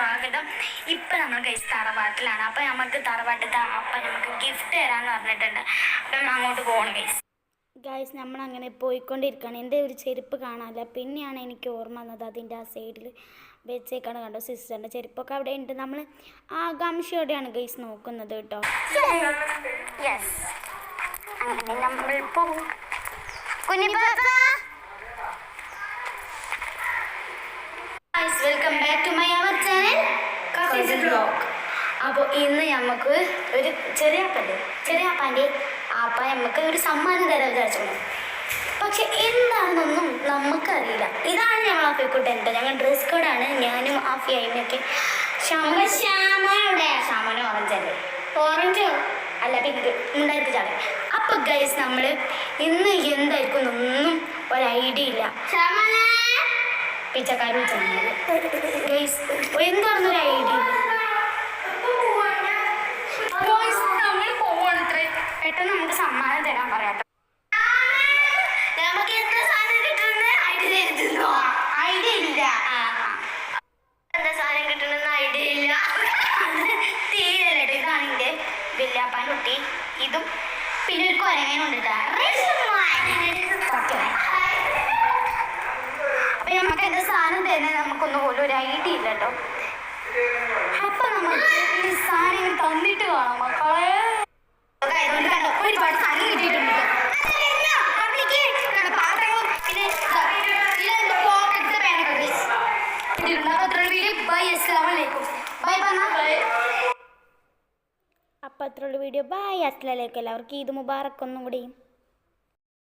നമ്മൾ ഗൈസ് തറവാട്ടിലാണ്. അപ്പം നമുക്ക് തറവാട്ടിൽ അപ്പം നമുക്ക് ഗിഫ്റ്റ് തരാന്ന് പറഞ്ഞിട്ടുണ്ട്. അപ്പം നമ്മൾ അങ്ങോട്ട് പോകണം ഗൈസ് ഗൈസ് നമ്മൾ അങ്ങനെ പോയിക്കൊണ്ടിരിക്കുകയാണ്. എന്റെ ഒരു ചെരുപ്പ് കാണാനില്ല. പിന്നെയാണ് എനിക്ക് ഓർമ്മ വന്നത് അതിന്റെ ആ സൈഡിൽ വെച്ചേക്കാണ് കണ്ടോ സിസ്റ്ററിന്റെ ചെരുപ്പൊക്കെ അവിടെ ഉണ്ട്. നമ്മൾ ആകാംക്ഷയോടെയാണ് ഗൈസ് നോക്കുന്നത് കേട്ടോ. അങ്ങനെ നമ്മൾ പോകും വെൽക്കം ബാക്ക് ടു അപ്പോൾ ഇന്ന് നമുക്ക് ഒരു ചെറിയ അപ്പന്റെ ചെറിയ അപ്പാന്റെ ആപ്പ നമുക്ക് ഒരു സമ്മാനം തരാൻ വിചാരിച്ചു പക്ഷെ എന്താണെന്നൊന്നും നമുക്കറിയില്ല ഇതാണ് ഞങ്ങൾ എന്താ ഞങ്ങൾ ഡ്രസ് കോഡാണ് ഞാനും ആഫി അയിനൊക്കെ ശ്യാമ ശ്യാമയുടെ ശ്യാമന് ഓറഞ്ച് അല്ലേ ഓറഞ്ചോ? അല്ല പിങ്ക്. ഉണ്ടായിട്ട് ചാടി അപ്പൊ ഗൈസ് നമ്മൾ ഇന്ന് എന്തായിരിക്കും ഒന്നും ഒരു ഐഡിയ ഇല്ല. പിച്ചക്കാരും ഗൈസ് എന്താണെന്നൊരു ഐഡിയ ഇല്ല. പെട്ടെന്ന് നമുക്ക് സമ്മാനം തരാൻ പറയാം നമുക്ക് സാധനം കിട്ടുന്ന ഐഡിയ തരുന്നോ ഐഡിയ ഇല്ല. എന്താ സാധനം ഐഡിയ ഇല്ല. തീരല്ലേ ഇതാണ് എന്റെ വല്യാപ്പാൻ കുട്ടി. ഇതും പിന്നെ ഒരു കൊരങ്ങനുണ്ട്. അപ്പൊ നമുക്ക് എന്താ സാധനം തരുന്നത് നമുക്കൊന്നും പോലും ഒരു ഐഡിയ ഇല്ല കേട്ടോ അപ്പൊ നമ്മൾ തന്നിട്ട് കാണാം മക്കളെ അതുകൊണ്ട് കണ്ടോ ഒരുപാട് സാധനം കിട്ടിയിട്ടുണ്ട് ട്ടോ. കണ്ടോ, പാത്രങ്ങളും പിന്നെ ഇതാ, ഇതിലെന്തോ pockets പേനൊക്കെ ഉണ്ട്. ഇതിലുണ്ട്. അപ്പൊ അത്രയുള്ള വീഡിയോ. Bye. അസ്സലാമു അലൈക്കും. Bye പറഞ്ഞാ. അപ്പോൾ അത്രയുള്ള വീഡിയോ ബൈ അസ്സലാമലൈക്കും എല്ലാവർക്കും ഈദ് മുബാറക്ക് ഒന്നും കൂടി